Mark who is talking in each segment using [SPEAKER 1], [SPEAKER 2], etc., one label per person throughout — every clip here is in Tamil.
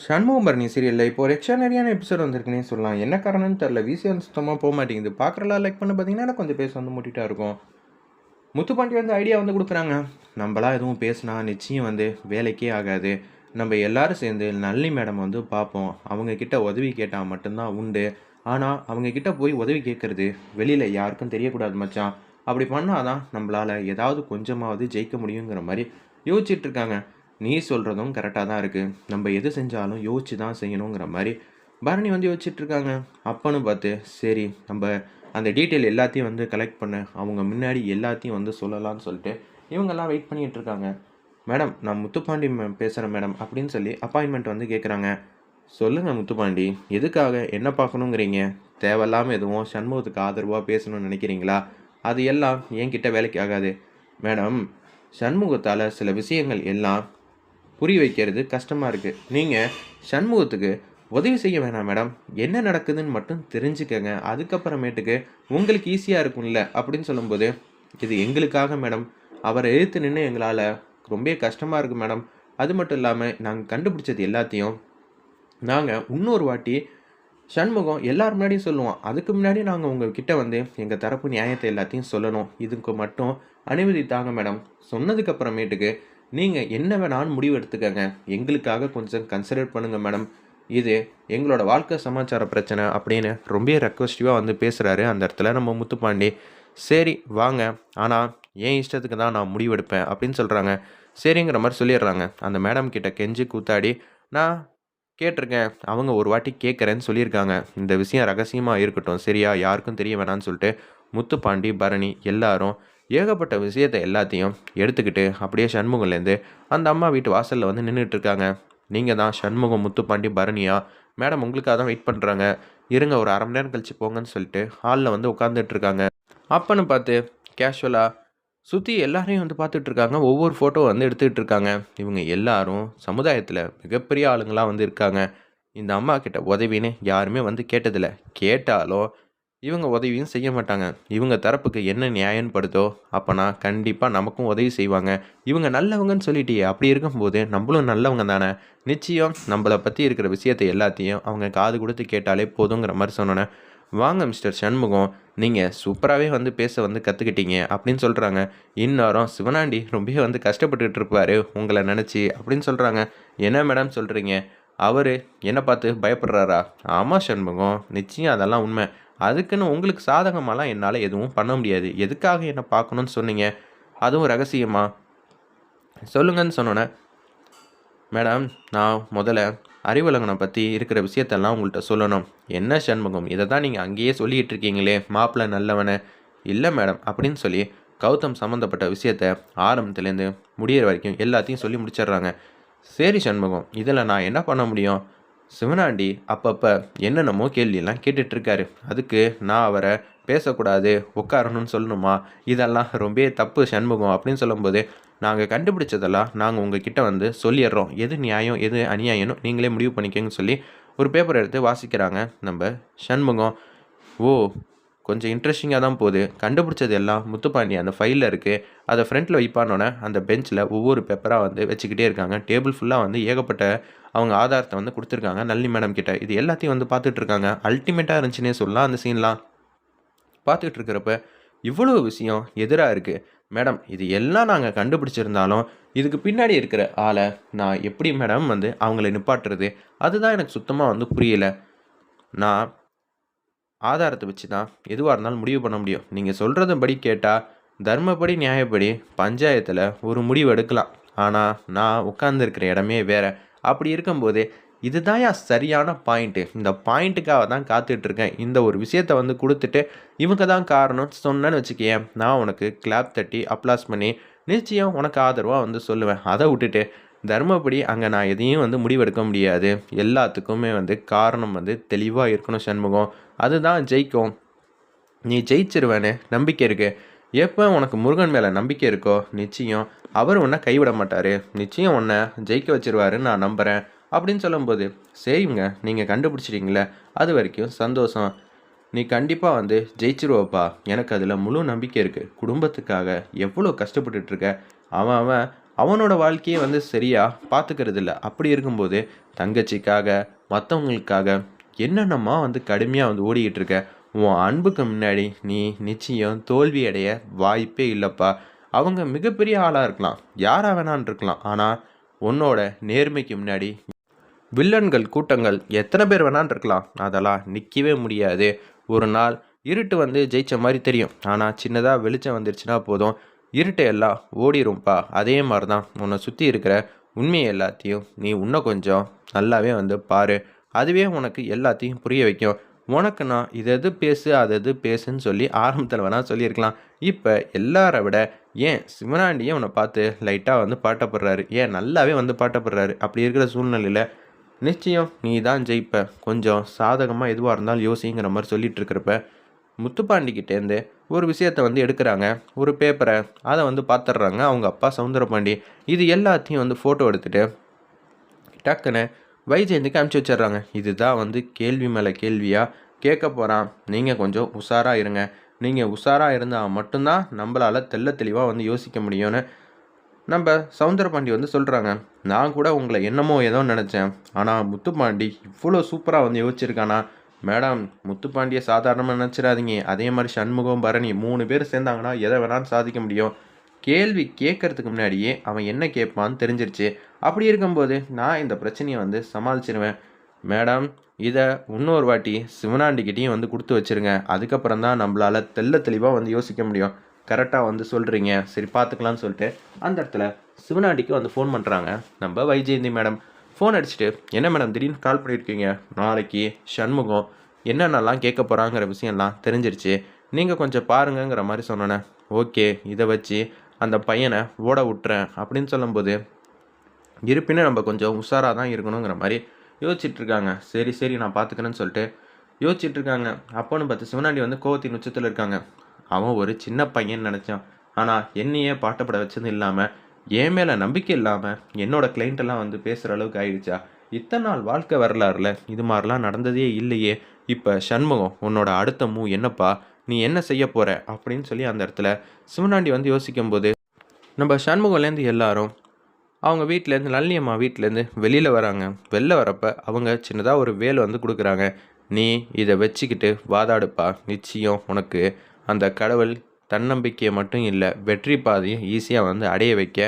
[SPEAKER 1] சண்முகபரணி சீரியலில் இப்போ ஒரு எக்ஸ்ட்ரானரியான எபிசோட் வந்திருக்குன்னே சொல்லலாம். என்ன காரணம்னு தெரில விசிஎல் சுத்தமாக போக மாட்டேங்குது. பார்க்குறலாம் லைக் பண்ண பார்த்தீங்கன்னா எனக்கு கொஞ்சம் பேச வந்து முட்டிட்டா இருக்கும். முத்துப்பாண்டி வந்து ஐடியா வந்து கொடுக்குறாங்க. நம்மளா எதுவும் பேசினா நிச்சயம் வந்து வேலைக்கே ஆகாது. நம்ம எல்லாரும் சேர்ந்து நல்லி மேடம் வந்து பார்ப்போம். அவங்கக்கிட்ட உதவி கேட்டால் மட்டும்தான் உண்டு. ஆனால் அவங்கக்கிட்ட போய் உதவி கேட்குறது வெளியில் யாருக்கும் தெரியக்கூடாது மச்சான். அப்படி பண்ணால் தான் நம்மளால் ஏதாவது கொஞ்சமாவது ஜெயிக்க முடியுங்கிற மாதிரி யோசிச்சுட்ருக்காங்க நீ சொல்கிறதும் கரெக்டாக தான் இருக்குது நம்ம எது செஞ்சாலும் யோசிச்சு தான் செய்யணுங்கிற மாதிரி பரணி வந்து யோசிச்சுட்ருக்காங்க அப்பன்னு பார்த்து சரி நம்ம அந்த டீட்டெயில் எல்லாத்தையும் வந்து கலெக்ட் பண்ண. அவங்க முன்னாடி எல்லாத்தையும் வந்து சொல்லலாம்னு சொல்லிட்டு இவங்கெல்லாம் வெயிட் பண்ணிகிட்ருக்காங்க இருக்காங்க. மேடம் நான் முத்துப்பாண்டி மேம் பேசுகிறேன் மேடம் அப்படின்னு சொல்லி அப்பாயின்மெண்ட் வந்து கேட்குறாங்க சொல்லுங்கள் முத்துப்பாண்டி எதுக்காக? என்ன பார்க்கணுங்கிறீங்க? தேவையில்லாமல் எதுவும் சண்முகத்துக்கு ஆதரவாக பேசணும்னு நினைக்கிறீங்களா? அது எல்லாம் என்கிட்ட வேலைக்கு ஆகாது. மேடம் சண்முகத்தால் சில விஷயங்கள் எல்லாம் புரிய வைக்கிறது கஷ்டமாக இருக்குது நீங்கள் சண்முகத்துக்கு உதவி செய்ய வேணாம் மேடம். என்ன நடக்குதுன்னு மட்டும் தெரிஞ்சுக்கங்க. அதுக்கப்புறமேட்டுக்கு உங்களுக்கு ஈஸியாக இருக்கும்ல அப்படின்னு சொல்லும்போது இது எங்களுக்காக மேடம். அவரை எழுத்து நின்று எங்களால் ரொம்ப கஷ்டமாக இருக்குது மேடம். அது மட்டும் இல்லாமல் நாங்கள் கண்டுபிடிச்சது எல்லாத்தையும் நாங்கள் இன்னொரு வாட்டி சண்முகம் எல்லார் முன்னாடியும் சொல்லுவோம் அதுக்கு முன்னாடி நாங்கள் உங்ககிட்ட வந்து எங்கள் தரப்பு நியாயத்தை எல்லாத்தையும் சொல்லணும். இதுக்கு மட்டும் அனுமதி தாங்க மேடம். சொன்னதுக்கப்புறமேட்டுக்கு நீங்கள் என்ன வேணாலும் முடிவு எடுத்துக்கங்க. எங்களுக்காக கொஞ்சம் கன்சிடர் பண்ணுங்கள் மேடம் இது எங்களோட வாழ்க்கை சமாச்சார பிரச்சனை அப்படின்னு ரொம்ப ரெக்வஸ்டிவாக வந்து பேசுகிறாரு அந்த இடத்துல நம்ம முத்துப்பாண்டி. சரி வாங்க. ஆனால் என் இஷ்டத்துக்கு தான் நான் முடிவெடுப்பேன் அப்படின்னு சொல்கிறாங்க சரிங்கிற மாதிரி சொல்லிடுறாங்க. அந்த மேடம் கிட்ட கெஞ்சி கூத்தாடி நான் கேட்டிருக்கேன். அவங்க ஒரு வாட்டி கேட்குறேன்னு சொல்லியிருக்காங்க. இந்த விஷயம் ரகசியமாக இருக்கட்டும். சரியா? யாருக்கும் தெரிய வேணான்னு சொல்லிட்டு முத்துப்பாண்டி பரணி எல்லாரும் ஏகப்பட்ட விஷயத்தை எல்லாத்தையும் எடுத்துக்கிட்டு அப்படியே சண்முகம்லேருந்து அந்த அம்மா வீட்டு வாசலில் வந்து நின்றுட்டு இருக்காங்க நீங்கள் தான் சண்முகம் முத்துப்பாண்டி பரணியா? மேடம் உங்களுக்காக தான் வெயிட் பண்ணுறாங்க. இருங்க ஒரு அரை மணி நேரம் கழிச்சு போங்கன்னு சொல்லிட்டு ஹாலில் வந்து உட்காந்துட்டு இருக்காங்க அப்பன்னு பார்த்து கேஷுவலாக சுற்றி எல்லாரையும் வந்து பார்த்துட்ருக்காங்க ஒவ்வொரு ஃபோட்டோ வந்து எடுத்துக்கிட்டு இருக்காங்க இவங்க எல்லாரும் சமுதாயத்தில் மிகப்பெரிய ஆளுங்களாக வந்து இருக்காங்க. இந்த அம்மா கிட்ட உதவின்னு யாருமே வந்து கேட்டதில்லை. கேட்டாலும் இவங்க உதவியும் செய்ய மாட்டாங்க. இவங்க தரப்புக்கு என்ன நியாயம் படுதோ அப்போனா கண்டிப்பாக நமக்கும் உதவி செய்வாங்க. இவங்க நல்லவங்கன்னு சொல்லிட்டியே அப்படி இருக்கும்போது நம்மளும் நல்லவங்க தானே? நிச்சயம் நம்மளை பற்றி இருக்கிற விஷயத்தை எல்லாத்தையும் அவங்க காது கொடுத்து கேட்டாலே போதுங்கிற மாதிரி சொன்னோன்னே வாங்க மிஸ்டர் சண்முகம் நீங்கள் சூப்பராகவே வந்து பேச வந்து கற்றுக்கிட்டீங்க அப்படின்னு சொல்கிறாங்க இந்நேரம் சிவனாண்டி ரொம்பவே வந்து கஷ்டப்பட்டுக்கிட்டு இருப்பார் உங்களை நினச்சி அப்படின்னு சொல்கிறாங்க என்ன மேடம் சொல்கிறீங்க அவர் என்ன பார்த்து பயப்படுறாரா? ஆமாம் சண்முகம் நிச்சயம் அதெல்லாம் உண்மை. அதுக்குன்னு உங்களுக்கு சாதகமாலாம் என்னால் எதுவும் பண்ண முடியாது. எதுக்காக என்னை பார்க்கணுன்னு சொன்னீங்க? அதுவும் ரகசியமா? சொல்லுங்கன்னு சொன்னோன்னே மேடம் நான் முதல்ல அறிவலங்கனை பற்றி இருக்கிற விஷயத்தெல்லாம் உங்கள்கிட்ட சொல்லணும். என்ன சண்முகம்? இதை தான் நீங்கள் அங்கேயே சொல்லிகிட்டு இருக்கீங்களே மாப்பிள்ள நல்லவனை. இல்லை மேடம் அப்படின்னு சொல்லி கௌதம் சம்மந்தப்பட்ட விஷயத்த ஆரம்பத்துலேருந்து முடியிற வரைக்கும் எல்லாத்தையும் சொல்லி முடிச்சிடுறாங்க. சரி சண்முகம் இதில் நான் என்ன பண்ண முடியும்? சிவனாண்டி அப்பப்போ என்னென்னமோ கேள்வியெல்லாம் கேட்டுட்ருக்காரு. அதுக்கு நான் அவரை பேசக்கூடாது உட்காரணும்னு சொல்லணுமா? இதெல்லாம் ரொம்ப தப்பு சண்முகம் அப்படின்னு சொல்லும்போது நாங்கள் கண்டுபிடிச்சதெல்லாம் நாங்கள் உங்ககிட்ட வந்து சொல்லிடுறோம். எது நியாயம் எது அநியாயம்னு நீங்களே முடிவு பண்ணிக்கோங்கன்னு சொல்லி ஒரு பேப்பர் எடுத்து வாசிக்கிறாங்க நம்ம சண்முகம். ஓ கொஞ்சம் இன்ட்ரெஸ்டிங்காக தான் போகுது. கண்டுபிடிச்சது எல்லாம் முத்துப்பாண்டி அந்த ஃபைலில் இருக்குது அதை ஃப்ரண்ட்டில் வைப்பானோன்னே அந்த பெஞ்சில் ஒவ்வொரு பேப்பராக வந்து வச்சுக்கிட்டே இருக்காங்க. டேபிள் ஃபுல்லாக வந்து ஏகப்பட்ட அவங்க ஆதாரத்தை வந்து கொடுத்துருக்காங்க நல்லி மேடம் கிட்ட. இது எல்லாத்தையும் வந்து பார்த்துட்டு இருக்காங்க. அல்டிமேட்டாக இருந்துச்சுன்னே சொல்லலாம் அந்த சீன்லாம் பார்த்துக்கிட்டு இருக்கிறப்ப இவ்வளோ விஷயம் எதிராக இருக்குது மேடம் இது எல்லாம் நாங்கள் கண்டுபிடிச்சிருந்தாலும் இதுக்கு பின்னாடி இருக்கிற ஆளை நான் எப்படி மேடம் வந்து அவங்கள நிப்பாட்டுறது? அதுதான் எனக்கு சுத்தமாக வந்து புரியலை. நான் ஆதாரத்தை வச்சு தான் எதுவாக இருந்தாலும் முடிவு பண்ண முடியும். நீங்கள் சொல்கிறதுபடி கேட்டால் தர்மப்படி நியாயப்படி பஞ்சாயத்தில் ஒரு முடிவு எடுக்கலாம். ஆனால் நான் உட்கார்ந்துருக்கிற இடமே வேறு. அப்படி இருக்கும்போது இதுதான் சரியான பாயிண்ட்டு இந்த பாயிண்ட்டுக்காக தான் காத்துட்ருக்கேன் இந்த ஒரு விஷயத்தை வந்து கொடுத்துட்டு இவங்க தான் காரணம் சொன்னேன்னு வச்சுக்கேன் நான் உனக்கு கிளாப் தட்டி அப்ளாஸ் பண்ணி நிச்சயம் உனக்கு ஆதரவாக வந்து சொல்லுவேன். அதை விட்டுட்டு தர்மப்படி அங்கே நான் எதையும் வந்து முடிவெடுக்க முடியாது. எல்லாத்துக்குமே வந்து காரணம் வந்து தெளிவாக இருக்கணும் சண்முகம். அதுதான் ஜெயிக்கும். நீ ஜெயிச்சிருவேன்னு நம்பிக்கை இருக்குது எப்போ உனக்கு முருகன் மேலே நம்பிக்கை இருக்கோ நிச்சயம் அவர் உன்னை கைவிட மாட்டார். நிச்சயம் உன்னை ஜெயிக்க வச்சிருவாருன்னு நான் நம்புகிறேன் அப்படின்னு சொல்லும்போது சரிங்க நீங்கள் கண்டுபிடிச்சிட்டீங்களே அது வரைக்கும் சந்தோஷம். நீ கண்டிப்பாக வந்து ஜெயிச்சிருவப்பா. எனக்கு அதில் முழு நம்பிக்கை இருக்குது குடும்பத்துக்காக எவ்வளோ கஷ்டப்பட்டுட்ருக்க அவன் அவன் அவனோட வாழ்க்கையை வந்து சரியாக பார்த்துக்கிறது இல்லை அப்படி இருக்கும்போது தங்கச்சிக்காக மற்றவங்களுக்காக என்னென்னமா வந்து கடுமையாக வந்து ஓடிக்கிட்டு இருக்க உன் அன்புக்கு முன்னாடி நீ நிச்சயம் தோல்வி அடைய வாய்ப்பே இல்லைப்பா. அவங்க மிகப்பெரிய ஆளாக இருக்கலாம். யாராக வேணான்னு இருக்கலாம். ஆனால் உன்னோட நேர்மைக்கு முன்னாடி வில்லன்கள் கூட்டங்கள் எத்தனை பேர் வேணான்னு இருக்கலாம். அதெல்லாம் நிற்கவே முடியாது. ஒரு நாள் இருட்டு வந்து ஜெயிச்ச மாதிரி தெரியும். ஆனால் சின்னதாக வெளிச்சம் வந்துருச்சுன்னா போதும். இருட்டை எல்லாம் ஓடிரும்ப்பா அதே மாதிரி தான் உன்னை சுற்றி இருக்கிற உண்மையை எல்லாத்தையும் நீ இன்னும் கொஞ்சம் நல்லாவே வந்து பாரு. அதுவே உனக்கு எல்லாத்தையும் புரிய வைக்கும். உனக்கு நான் இது எது பேசு அது எது பேசுன்னு சொல்லி ஆரம்பத்தில் வேணால் சொல்லியிருக்கலாம். இப்போ எல்லாரை விட ஏன் சிவனாண்டியே உன்னை பார்த்து லைட்டாக வந்து பாட்டப்படுறாரு ஏன் நல்லாவே வந்து பாட்டப்படுறாரு அப்படி இருக்கிற சூழ்நிலையில் நிச்சயம் நீ தான் ஜெயிப்ப. கொஞ்சம் சாதகமாக எதுவாக இருந்தாலும் யோசிங்கிற மாதிரி சொல்லிகிட்டு இருக்கிறப்ப முத்துப்பாண்டிக்கிட்டேருந்து ஒரு விஷயத்தை வந்து எடுக்கிறாங்க. ஒரு பேப்பரை அதை வந்து பார்த்துட்றாங்க அவங்க அப்பா சவுந்தரபாண்டி. இது எல்லாத்தையும் வந்து ஃபோட்டோ எடுத்துகிட்டு டக்குன்னு வைஜெயந்திக்கு அனுப்பிச்சி வச்சிடுறாங்க இதுதான் வந்து கேள்வி மேலே கேள்வியாக கேட்க போகிறான் நீங்கள் கொஞ்சம் உஷாராக இருங்க. நீங்கள் உஷாராக இருந்தால் மட்டும்தான் நம்மளால் தெள்ள தெளிவாக வந்து யோசிக்க முடியும்னு நம்ம சவுந்தரபாண்டி வந்து சொல்கிறாங்க நான் கூட உங்களை என்னமோ ஏதோ நினச்சேன். ஆனால் முத்துப்பாண்டி இவ்வளோ சூப்பராக வந்து யோசிச்சிருக்கானா? மேடம் முத்துப்பாண்டியை சாதாரணமாக நினச்சிடாதீங்க. அதே மாதிரி சண்முகம் பரணி மூணு பேர் சேர்ந்தாங்கன்னா எதை வேணாலும் சாதிக்க முடியும். கேள்வி கேட்கறதுக்கு முன்னாடியே அவன் என்ன கேட்பான்னு தெரிஞ்சிருச்சு. அப்படி இருக்கும்போது நான் இந்த பிரச்சனையை வந்து சமாளிச்சிருவேன். மேடம் இதை இன்னொரு வாட்டி சிவனாண்டிக்கிட்டையும் வந்து கொடுத்து வச்சிருங்க. அதுக்கப்புறம் தான் நம்மளால் தெள்ள தெளிவாக வந்து யோசிக்க முடியும். கரெக்டாக வந்து சொல்கிறீங்க சரி பார்த்துக்கலான்னு சொல்லிட்டு அந்த இடத்துல சிவனாண்டிக்கு வந்து ஃபோன் பண்ணுறாங்க நம்ம வைஜெயந்தி மேடம். ஃபோன் அடிச்சுட்டு என்ன மேடம் திடீர்னு கால் பண்ணியிருக்கீங்க நாளைக்கு சண்முகம் என்னென்னலாம் கேட்க போகிறாங்கிற விஷயம்லாம் தெரிஞ்சிருச்சு. நீங்கள் கொஞ்சம் பாருங்கங்கிற மாதிரி சொன்னோன்னே ஓகே இதை வச்சு அந்த பையனை ஓட விட்டுறேன். அப்படின்னு சொல்லும்போது இருப்பினும் நம்ம கொஞ்சம் உஷாராக தான் இருக்கணுங்கிற மாதிரி யோசிச்சுட்ருக்காங்க சரி சரி நான் பார்த்துக்கிறேன்னு சொல்லிட்டு யோசிச்சுட்ருக்காங்க அப்போன்னு பார்த்து சிவனாண்டி வந்து கோவத்தின் உச்சத்தில் இருக்காங்க. அவன் ஒரு சின்ன பையன் நினச்சான். ஆனால் என்னையே பாட்டப்பட வச்சது இல்லாமல் என் மேலே நம்பிக்கை இல்லாமல் என்னோட கிளைண்ட்டெல்லாம் வந்து பேசுகிற அளவுக்கு ஆயிடுச்சா? இத்தனை நாள் வாழ்க்கை வரலாறுல இது மாதிரிலாம் நடந்ததே இல்லையே. இப்போ சண்முகம் உன்னோட அடுத்த மூ என்னப்பா? நீ என்ன செய்ய போகிற அப்படின்னு சொல்லி அந்த இடத்துல சிவனாண்டி வந்து யோசிக்கும்போது நம்ம சண்முகம்லேருந்து எல்லாரும் அவங்க வீட்டிலேருந்து நளினி அம்மா வீட்டிலேருந்து வெளியில் வராங்க. வெளில வரப்ப அவங்க சின்னதாக ஒரு வேல் வந்து கொடுக்குறாங்க. நீ இதை வச்சுக்கிட்டு வாதாடுப்பா. நிச்சயம் உனக்கு அந்த கடவுள் தன்னம்பிக்கையை மட்டும் இல்லை வெற்றி பாதையும் ஈஸியாக வந்து அடைய வைக்க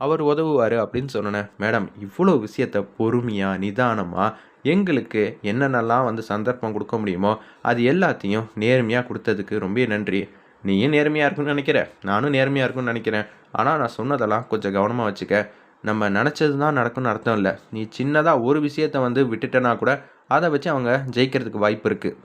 [SPEAKER 1] அவர் உதவுவார் அப்படின்னு சொன்னேன். மேடம் இவ்வளோ விஷயத்த பொறுமையாக நிதானமாக எங்களுக்கு என்னென்னலாம் வந்து சந்தர்ப்பம் கொடுக்க முடியுமோ அது எல்லாத்தையும் நேர்மையாக கொடுத்ததுக்கு ரொம்ப நன்றி. நீயும் நேர்மையாக இருக்குன்னு நினைக்கிற நானும் நேர்மையாக இருக்குன்னு நினைக்கிறேன். ஆனால் நான் சொன்னதெல்லாம் கொஞ்சம் கவனமாக வச்சுக்க. நம்ம நினச்சது தான் நடக்கும்னு அர்த்தம் இல்லை. நீ சின்னதாக ஒரு விஷயத்த வந்து விட்டுட்டனா கூட அதை வச்சு அவங்க ஜெயிக்கிறதுக்கு வாய்ப்பு இருக்குது